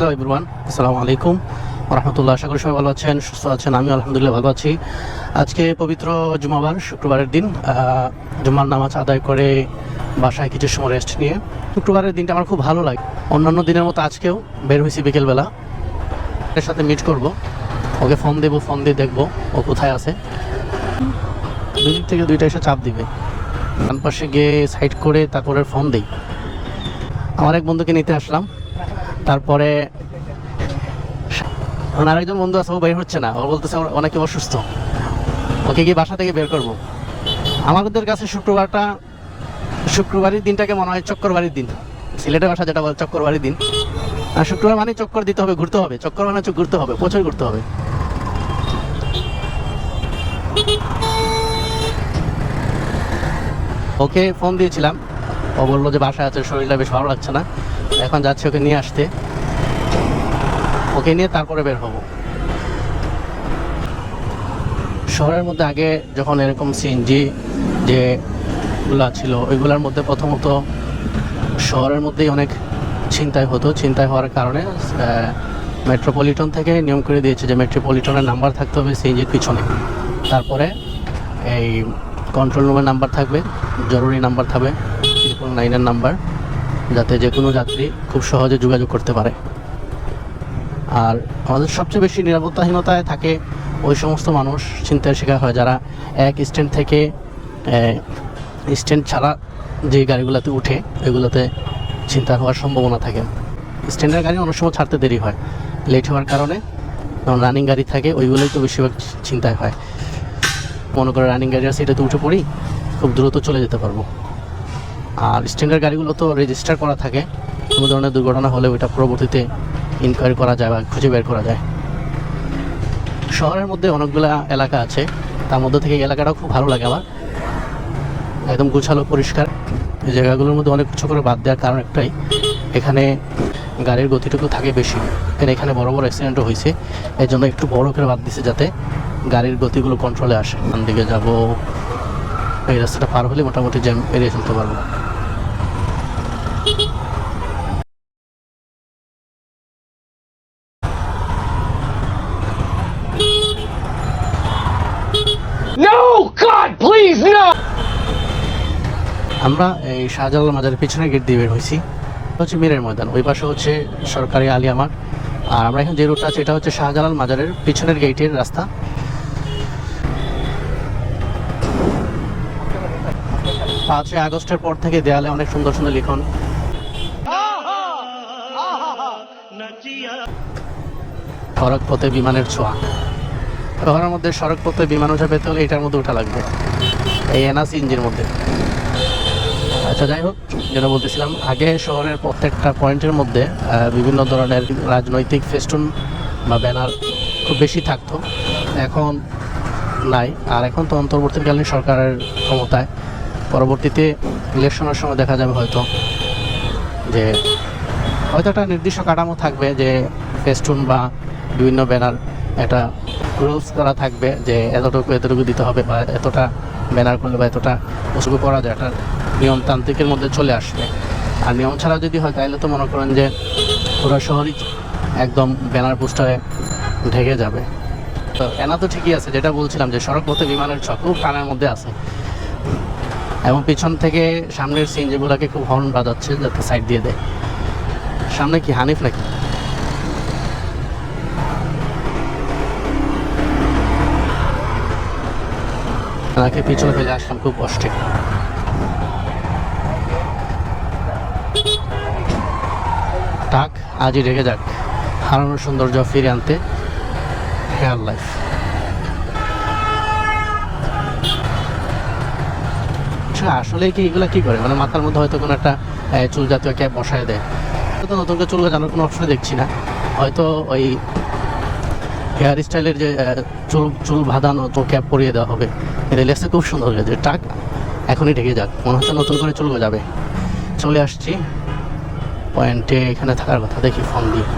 Hello everyone আসসালামু আলাইকুম। রহমতুল্লাহ আশা করি সবাই ভালো আছেন সুস্থ আছেন আমি আলহামদুলিল্লাহ ভালো আছি। আজকে পবিত্র জুমাবার শুক্রবারের দিন আহ, জুম্মার নামাজ আদায় করে বাসায় কিছু সময় রেস্ট নিয়ে। শুক্রবারের দিনটা আমার খুব ভালো লাগে। অন্যান্য দিনের মতো আজকেও বের হয়েছি বিকেলবেলা। এর সাথে মিট করব। ওকে ফোন দেবো ফোন দিয়ে দেখব ও কোথায় আছে। দুই দিক থেকে দুইটা এসে চাপ দিবে। ডান পাশে গিয়ে সাইড করে তারপরে ফোন দিই। আমার এক বন্ধুকে নিতে আসলাম। তারপরে এখন আরেকজন বন্ধু আছে, ও বের হচ্ছে না। ও বলতেছে অনেকে অসুস্থ। ওকে কি বাসা থেকে বের করব। আমাদের কাছে শুক্রবারটা শুক্রবারের দিনটাকে মনে হয় চক্করবাড়ির দিন। সিলেটের ভাষা যেটা বলে চক্করবাড়ির দিন। আর শুক্রবার মানে চক্কর দিতে হবে, ঘুরতে হবে। চক্কর মানে হচ্ছে ঘুরতে হবে, প্রচুর ঘুরতে হবে। ওকে ফোন দিয়েছিলাম। ও বলল যে বাসায় আছে, শরীরটা বেশ ভালো লাগছে না। এখন যাচ্ছি ওকে নিয়ে আসতে। ওকে নিয়ে তারপরে বের হব। শহরের মধ্যে আগে যখন এরকম সিএনজি যে গুলা ছিল, ওইগুলোর মধ্যে প্রথমত শহরের মধ্যেই অনেক ছিনতাই হতো। ছিনতাই হওয়ার কারণে মেট্রোপলিটন থেকে নিয়ম করে দিয়েছে যে মেট্রোপলিটনের নাম্বার থাকতে হবে সিএনজির পিছনে। তারপরে এই কন্ট্রোল রুমের নাম্বার থাকবে, জরুরি নাম্বার থাকবে ট্রিপল নাইনের নাম্বার যাতে যে কোনো যাত্রী খুব সহজে যোগাযোগ করতে পারে। আর আমাদের সবচেয়ে বেশি নিরাপত্তাহীনতায় থাকে ওই সমস্ত মানুষ চিন্তার শিকার হয় যারা এক স্ট্যান্ড থেকে স্ট্যান্ড ছাড়া যে গাড়িগুলোতে উঠে, ওইগুলোতে চিন্তা হওয়ার সম্ভাবনা থাকে। স্ট্যান্ডের গাড়ি অনেক সময় ছাড়তে দেরি হয়, লেট হওয়ার কারণে রানিং গাড়ি থাকে, ওইগুলোই তো বেশিরভাগ চিন্তায় হয়। মনে করে রানিং গাড়ি আছে, এটাতে উঠে পড়ি, খুব দ্রুত চলে যেতে পারব। আর স্ট্যান্ডার্ড গাড়িগুলো তো রেজিস্টার করা থাকে। কোনো ধরনের দুর্ঘটনা হলে ওইটা পরবর্তীতে ইনকোয়ারি করা যায় বা খুঁজে বের করা যায়। শহরের মধ্যে অনেকগুলো এলাকা আছে। তার মধ্যে থেকে এলাকাটাও খুব ভালো লাগে আমার। একদম গুছালো, পরিষ্কার। এই জায়গাগুলোর মধ্যে অনেক কিছু করে বাদ দেওয়ার কারণ একটাই। এখানে গাড়ির গতিটুকু থাকে বেশি। এখানে এখানে বড় বড় অ্যাক্সিডেন্টও হয়েছে। এই জন্য একটু বড় করে বাদ দিছে যাতে গাড়ির গতিগুলো কন্ট্রোলে আসে। কোন দিকে যাব। এই রাস্তাটা পার হলে মোটামুটি জ্যাম এড়িয়ে চলতে পারব। আমরা এই শাহজালাল মাজারের পিছনে গেট দিয়ে বের হয়েছি। হচ্ছে মীরের ময়দান, ওই পাশে হচ্ছে সরকারি আলিয়া মাঠ আর আমরা এখন যে রুটটা আছে, এটা হচ্ছে শাহজালাল মাজারের পিছনের গেটের রাস্তা। পাঁচই আগস্টের পর থেকে দেয়ালে অনেক সুন্দর সুন্দর লিখন। সড়ক পথে বিমানের ছোঁয়া। শহরের মধ্যে সড়ক পথে বিমান উঠে পেতে হলে এটার মধ্যে উঠা লাগবে। এই এনআসি ইঞ্জির মধ্যে। আচ্ছা যাই হোক, যেটা বলতেছিলাম, আগে শহরের প্রত্যেকটা পয়েন্টের মধ্যে বিভিন্ন ধরনের রাজনৈতিক ফেস্টুন বা ব্যানার খুব বেশি থাকতো, এখন নাই। আর এখন তো অন্তর্বর্তীকালীন সরকারের ক্ষমতায়, পরবর্তীতে ইলেকশনের সময় দেখা যাবে হয়তো যে হয়তো একটা নির্দিষ্ট কাঠামো থাকবে যে ফেস্টুন বা বিভিন্ন ব্যানার একটা রুলস করা থাকবে যে এতটুকু এতটুকু দিতে হবে বা এতটা ব্যানার করলে বা এতটা ওসব করা যায়। একটা নিয়মতান্ত্রিকের মধ্যে চলে আসবে। আর নিয়ম ছাড়া যদি হয়, তাহলে তো মনে করেন যে পুরো শহরই একদম ব্যানার পোস্টারে ঢেকে যাবে। তো এনা তো ঠিকই আছে, যেটা বলছিলাম যে সড়ক পথে বিমানের ছক খুব কানের মধ্যে আছে। এবং পিছন থেকে সামনের সিন যেগুলোকে খুব হর্ন বাজাচ্ছে, যাতে সাইড দিয়ে দেয়। সামনে কি হানিফ নাকি? পিছনে ফেলে আসলাম, খুব কষ্টে টাক আজই রেখে যাক। হারানোর সৌন্দর্য ফিরে আনতে হেয়ার লাইফ। আসলে কি এগুলো কি করে? মানে মাথার মধ্যে হয়তো কোনো একটা চুল জাতীয় ক্যাপ বসায় দেয়। তো নতুন করে চুল জানার কোনো অপশন দেখছি না। হয়তো ওই হেয়ার স্টাইলের যে চুল চুল বাঁধানো তো ক্যাপ পরিয়ে দেওয়া হবে। এটা লেসে খুব সুন্দর হয়েছে টাক, এখনই ঢেকে যাক। মনে হচ্ছে নতুন করে চুল যাবে চলে আসছি। পয়েন্টে এখানে থাকার কথা দেখি ফোন দিয়ে।